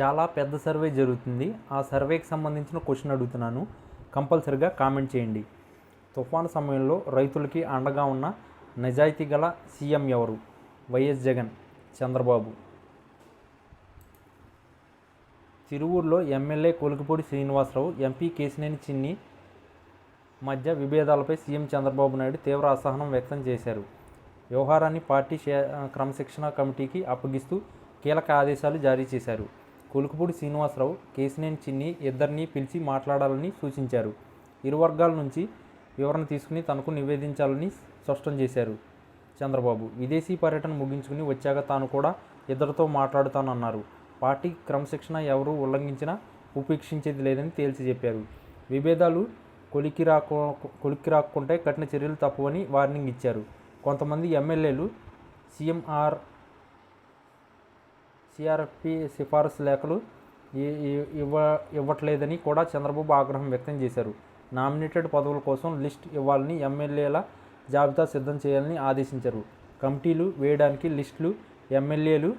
చాలా పెద్ద సర్వే జరుగుతుంది. ఆ సర్వేకి సంబంధించిన క్వశ్చన్ అడుగుతున్నాను. కంపల్సరిగా కామెంట్ చేయండి. తుఫాను సమయంలో రైతులకి అండగా ఉన్న నిజాయితీ గల సీఎం ఎవరు? వైఎస్ జగన్ చంద్రబాబు. తిరువూరులో ఎమ్మెల్యే కొలుకుపూడి శ్రీనివాసరావు ఎంపీ కేసినేని చిన్ని మధ్య విభేదాలపై సీఎం చంద్రబాబు నాయుడు తీవ్ర అసహనం వ్యక్తం చేశారు. వ్యవహారాన్ని పార్టీ క్రమశిక్షణ కమిటీకి అప్పగిస్తూ కీలక ఆదేశాలు జారీ చేశారు. కొలుకుపూడి శ్రీనివాసరావు కేసినేని చిన్ని ఇద్దరిని పిలిచి మాట్లాడాలని సూచించారు. ఇరు వర్గాల నుంచి వివరణ తీసుకుని తనకు నివేదించాలని స్పష్టం చేశారు చంద్రబాబు. విదేశీ పర్యటన ముగించుకుని వచ్చాక తాను కూడా ఇద్దరితో మాట్లాడుతానన్నారు. పార్టీ క్రమశిక్షణ ఎవరూ ఉల్లంఘించినా ఉపేక్షించేది లేదని తేల్చి చెప్పారు. విభేదాలు కొలికి రాకు కొలికి రాకుంటే కఠిన చర్యలు తప్పవని వార్నింగ్ ఇచ్చారు. కొంతమంది ఎమ్మెల్యేలు సీఎంఆర్ సిఆర్పి సిఫారసు లేఖలు ఇవ్వ ఇవ్వట్లేదని కూడా చంద్రబాబు ఆగ్రహం వ్యక్తం చేశారు. నామినేటెడ్ పదవుల కోసం లిస్ట్ ఇవ్వాలని ఎమ్మెల్యేల జాబితా సిద్ధం చేయాలని ఆదేశించారు. కమిటీలు వేయడానికి లిస్టులు ఎమ్మెల్యేలు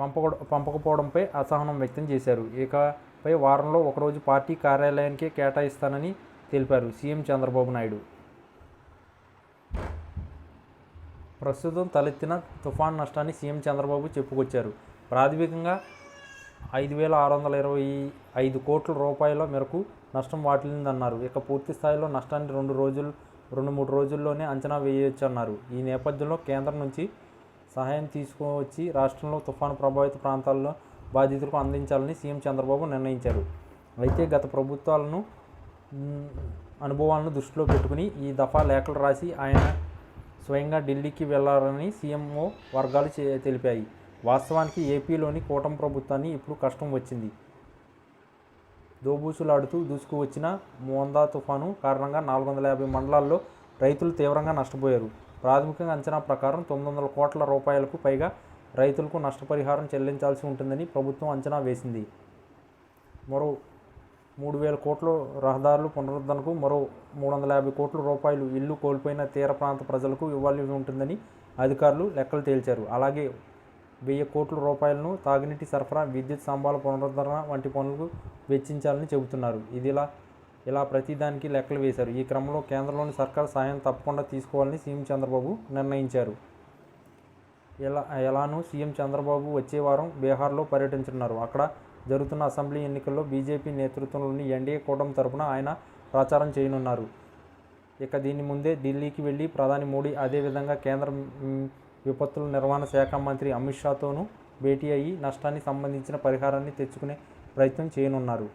పంపక పంపకపోవడంపై అసహనం వ్యక్తం చేశారు. ఇకపై వారంలో ఒకరోజు పార్టీ కార్యాలయానికే కేటాయిస్తానని తెలిపారు సీఎం చంద్రబాబు నాయుడు. ప్రస్తుతం తలెత్తిన తుఫాన్ నష్టాన్ని సీఎం చంద్రబాబు చెప్పుకొచ్చారు. ప్రాథమికంగా ఐదు వేల ఆరు వందల ఇరవై ఐదు కోట్ల రూపాయల మేరకు నష్టం వాటిల్లిందన్నారు. ఇక పూర్తి స్థాయిలో నష్టాన్ని రెండు రోజులు రెండు మూడు రోజుల్లోనే అంచనా వేయవచ్చు అన్నారు ఈ నేపథ్యంలో కేంద్రం నుంచి సహాయం తీసుకువచ్చి రాష్ట్రంలో తుఫాను ప్రభావిత ప్రాంతాల్లో బాధితులకు అందించాలని సీఎం చంద్రబాబు నిర్ణయించారు. అయితే గత ప్రభుత్వాలను అనుభవాలను దృష్టిలో పెట్టుకుని ఈ దఫా లేఖలు రాసి ఆయన స్వయంగా ఢిల్లీకి వెళ్ళాలని సీఎంఓ వర్గాలు తెలిపాయి. వాస్తవానికి ఏపీలోని కూటమి ప్రభుత్వాన్ని ఇప్పుడు కష్టం వచ్చింది. దోబూసులాడుతూ దూసుకువచ్చిన మోందా తుఫాను కారణంగా నాలుగు వందల యాభై మండలాల్లో రైతులు తీవ్రంగా నష్టపోయారు. ప్రాథమికంగా అంచనా ప్రకారం తొమ్మిది వందల కోట్ల రూపాయలకు పైగా రైతులకు నష్టపరిహారం చెల్లించాల్సి ఉంటుందని ప్రభుత్వం అంచనా వేసింది. మరో మూడు వేల కోట్లు రహదారులు పునరుద్ధరణకు మరో మూడు వందల యాభై కోట్ల రూపాయలు ఇల్లు కోల్పోయిన తీర ప్రాంత ప్రజలకు ఇవ్వాల్సి ఉంటుందని అధికారులు లెక్కలు తేల్చారు. అలాగే వెయ్యి కోట్ల రూపాయలను తాగునీటి సరఫరా విద్యుత్ స్తంభాల పునరుద్ధరణ వంటి పనులకు వెచ్చించాలని చెబుతున్నారు. ఇదిలా ఇలా ప్రతిదానికి లెక్కలు వేశారు. ఈ క్రమంలో కేంద్రంలోని సర్కార్ సాయం తప్పకుండా తీసుకోవాలని సీఎం చంద్రబాబు నిర్ణయించారు. ఎలా ఎలానూ సీఎం చంద్రబాబు వచ్చే వారం బీహార్లో పర్యటించనున్నారు. అక్కడ జరుగుతున్న అసెంబ్లీ ఎన్నికల్లో బీజేపీ నేతృత్వంలోని ఎన్డీఏ కూటమి తరపున ఆయన ప్రచారం చేయనున్నారు. ఇక దీని ముందే ఢిల్లీకి వెళ్ళి ప్రధాని మోడీ అదేవిధంగా కేంద్ర విపత్తుల నిర్వహణ శాఖ మంత్రి అమిత్ షాతోనూ భేటీ అయ్యి నష్టానికి సంబంధించిన పరిహారాన్ని తెచ్చుకునే ప్రయత్నం చేయనున్నారు.